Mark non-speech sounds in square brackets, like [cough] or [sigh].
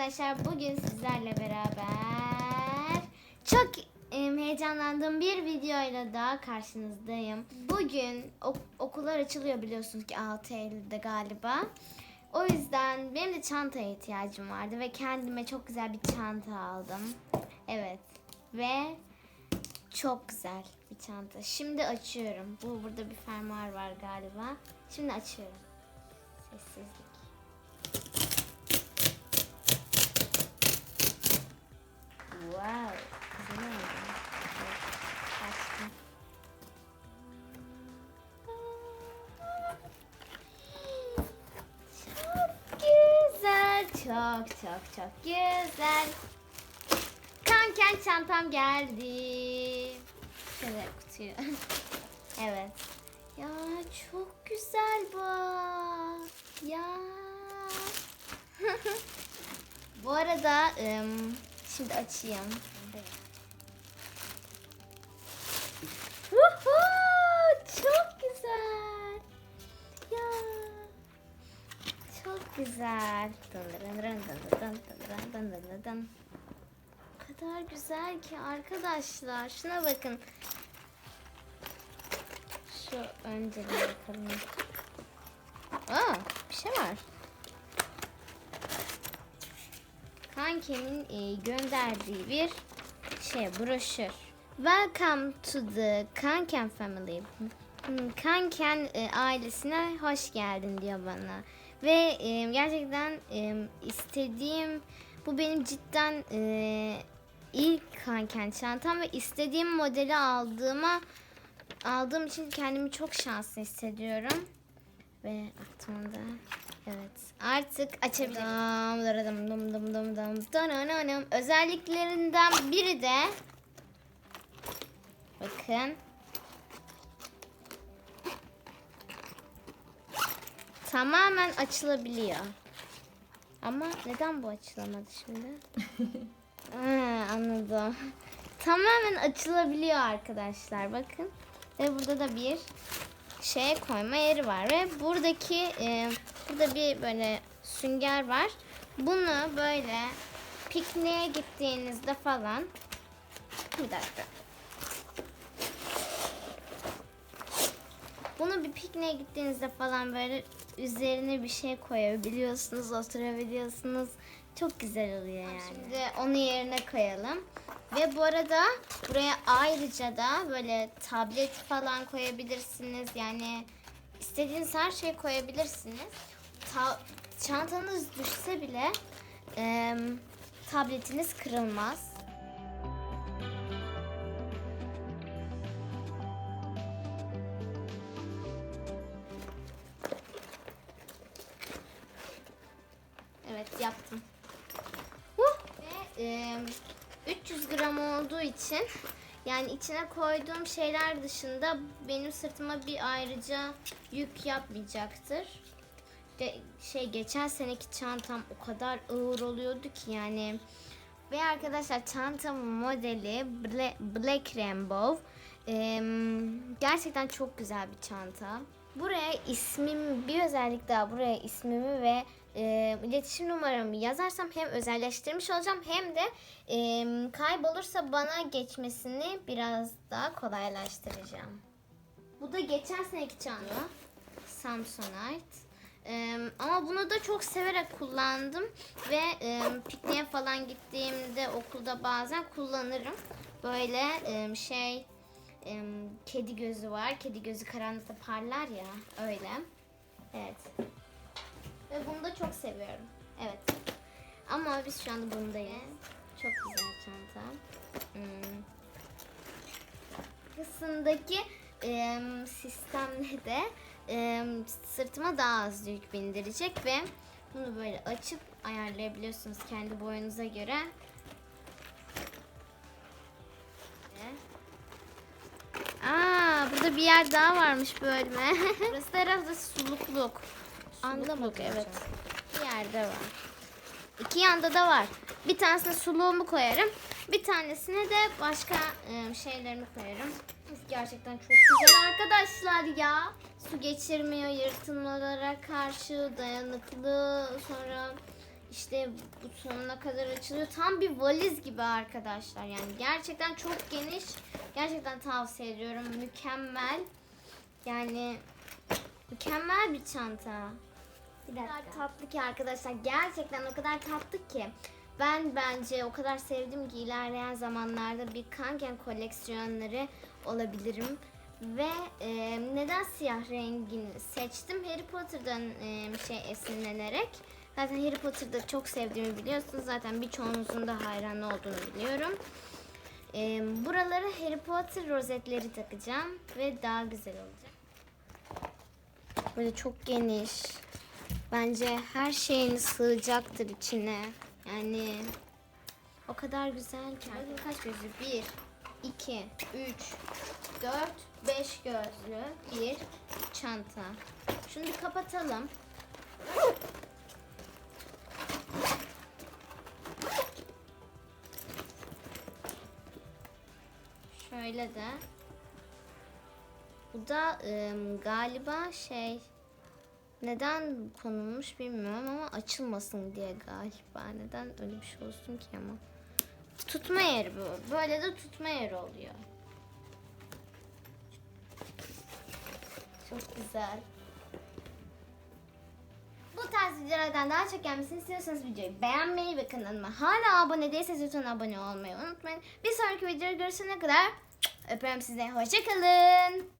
arkadaşlar bugün sizlerle beraber çok heyecanlandığım bir videoyla daha karşınızdayım. Bugün ok- okullar açılıyor biliyorsunuz ki 6 Eylül'de galiba. O yüzden benim de çantaya ihtiyacım vardı ve kendime çok güzel bir çanta aldım. Evet ve çok güzel bir çanta. Şimdi açıyorum. Bu burada bir fermuar var galiba. Şimdi açıyorum. Sessizlik. Wow. Güzel Açtım. Çok güzel. Çok çok çok güzel. Kanken çantam geldi. Şöyle kutuyu. [laughs] evet. Ya çok güzel bu. Ya. [laughs] bu arada ım, Şimdi açayım. Vuhu! Çok güzel. Ya. Çok güzel. O kadar güzel ki arkadaşlar. Şuna bakın. Şu önce bakalım. Aa, bir şey var. Kankemin e, gönderdiği bir şey broşür. Welcome to the Kanken family. Hmm, Kanken e, ailesine hoş geldin diyor bana. Ve e, gerçekten e, istediğim bu benim cidden e, ilk Kanken çantam ve istediğim modeli aldığıma aldığım için kendimi çok şanslı hissediyorum. Ve aklımda evet artık açabilirim. Özelliklerinden biri de bakın tamamen açılabiliyor. Ama neden bu açılamadı şimdi? [laughs] Ha, anladım. Tamamen açılabiliyor arkadaşlar. Bakın. Ve burada da bir şeye koyma yeri var. Ve buradaki e, burada bir böyle sünger var. Bunu böyle pikniğe gittiğinizde falan bir dakika. Bunu bir pikniğe gittiğinizde falan böyle üzerine bir şey koyabiliyorsunuz, oturabiliyorsunuz. Çok güzel oluyor yani. Şimdi onu yerine koyalım. Ve bu arada buraya ayrıca da böyle tablet falan koyabilirsiniz. Yani istediğiniz her şeyi koyabilirsiniz. Ta- çantanız düşse bile e, tabletiniz kırılmaz. Evet yaptım. Huh! Ve e, 300 gram olduğu için yani içine koyduğum şeyler dışında benim sırtıma bir ayrıca yük yapmayacaktır. De, şey geçen seneki çantam o kadar ağır oluyordu ki yani. Ve arkadaşlar çantamın modeli Bla- Black Rainbow. Ee, gerçekten çok güzel bir çanta. Buraya ismim bir özellik daha buraya ismimi ve e, iletişim numaramı yazarsam hem özelleştirmiş olacağım hem de e, kaybolursa bana geçmesini biraz daha kolaylaştıracağım. Bu da geçen seneki çanta. Samsonite. Ee, ama bunu da çok severek kullandım ve e, pikniğe falan gittiğimde okulda bazen kullanırım. Böyle e, şey e, kedi gözü var. Kedi gözü karanlıkta parlar ya öyle. Evet. Ve bunu da çok seviyorum. Evet. Ama biz şu anda bundayız. Çok güzel çanta. Hmm. Arkasındaki e, sistemle de e, sırtıma daha az yük bindirecek ve bunu böyle açıp ayarlayabiliyorsunuz kendi boyunuza göre. Aa, burada bir yer daha varmış bölme. [laughs] Burası da herhalde sulukluk. Anlamak evet. Bir yerde var. İki yanda da var. Bir tanesine suluğumu koyarım. Bir tanesine de başka e, şeylerimi koyarım. Gerçekten çok güzel arkadaşlar ya. Su geçirmiyor, yırtılmalara karşı dayanıklı. Sonra işte butonuna kadar açılıyor. Tam bir valiz gibi arkadaşlar. Yani gerçekten çok geniş. Gerçekten tavsiye ediyorum. Mükemmel. Yani mükemmel bir çanta. Bir kadar tatlı ki arkadaşlar. Gerçekten o kadar tatlı ki. Ben bence o kadar sevdim ki ilerleyen zamanlarda bir Kangen koleksiyonları olabilirim. Ve e, neden siyah rengini seçtim? Harry Potter'dan e, şey esinlenerek. Zaten Harry Potter'da çok sevdiğimi biliyorsunuz. Zaten birçoğunuzun da hayran olduğunu biliyorum. E, buralara Harry Potter rozetleri takacağım ve daha güzel olacak. Böyle çok geniş. Bence her şeyin sığacaktır içine. Yani o kadar güzel ki. Bakın kaç gözlü? Bir, iki, üç, dört, beş gözlü bir çanta. Şunu bir kapatalım. Şöyle de. Bu da ım, galiba şey neden konulmuş bilmiyorum ama açılmasın diye galiba. Neden öyle bir şey olsun ki ama. Tutma yeri bu. Böyle de tutma yeri oluyor. Çok güzel. Bu tarz videolardan daha çok gelmesini istiyorsanız videoyu beğenmeyi ve kanalıma hala abone değilseniz lütfen abone olmayı unutmayın. Bir sonraki videoda görüşene kadar öpüyorum sizi. Hoşçakalın.